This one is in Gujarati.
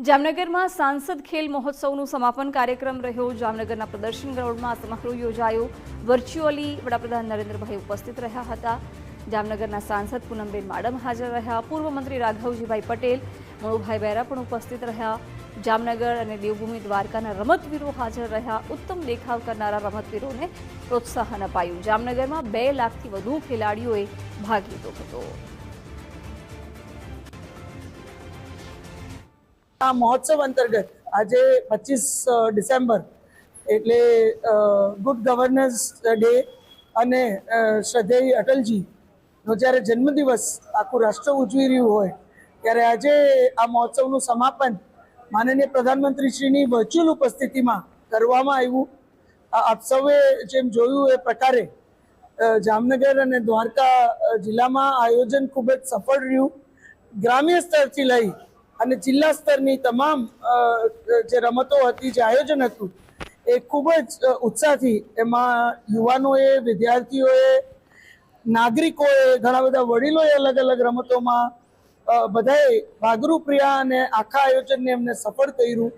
જામનગરમાં સાંસદ ખેલ મહોત્સવનું સમાપન કાર્યક્રમ રહ્યો. જામનગરના પ્રદર્શન ગ્રાઉન્ડમાં સમારોહ યોજાયો. વર્ચ્યુઅલી વડાપ્રધાન નરેન્દ્રભાઈ ઉપસ્થિત રહ્યા હતા. જામનગરના સાંસદ પૂનમબેન માડમ હાજર રહ્યા. પૂર્વ મંત્રી રાઘવજીભાઈ પટેલ મણુભાઈ બેરા પણ ઉપસ્થિત રહ્યા. જામનગર અને દેવભૂમિ દ્વારકાના રમતવીરો હાજર રહ્યા. ઉત્તમ દેખાવ કરનારા રમતવીરોને પ્રોત્સાહન અપાયું. જામનગરમાં બે લાખથી વધુ ખેલાડીઓએ ભાગ લીધો હતો. આ મહોત્સવ અંતર્ગત આજે પચીસ ડિસેમ્બર એટલે ગુડ ગવર્નન્સ ડે અને શ્રદ્ધેય અટલજીનો જ્યારે જન્મદિવસ આખું રાષ્ટ્ર ઉજવી રહ્યું હોય, ત્યારે આજે આ મહોત્સવનું સમાપન માનનીય પ્રધાનમંત્રીશ્રીની વર્ચ્યુઅલ ઉપસ્થિતિમાં કરવામાં આવ્યું. આપ સૌએ જેમ જોયું એ પ્રકારે જામનગર અને દ્વારકા જિલ્લામાં આયોજન ખૂબ જ સફળ રહ્યું. ગ્રામ્ય સ્તરથી લઈ અને જિલ્લા સ્તરની તમામ જે રમતો હતી, જે આયોજન હતું, એ ખૂબ જ ઉત્સાહથી એમાં યુવાનોએ, વિદ્યાર્થીઓએ, નાગરિકોએ, ઘણા બધા વડીલોએ અલગ અલગ રમતોમાં બધાએ ભાગરૂપ રહ્યા અને આખા આયોજનને એમને સફળ કર્યું.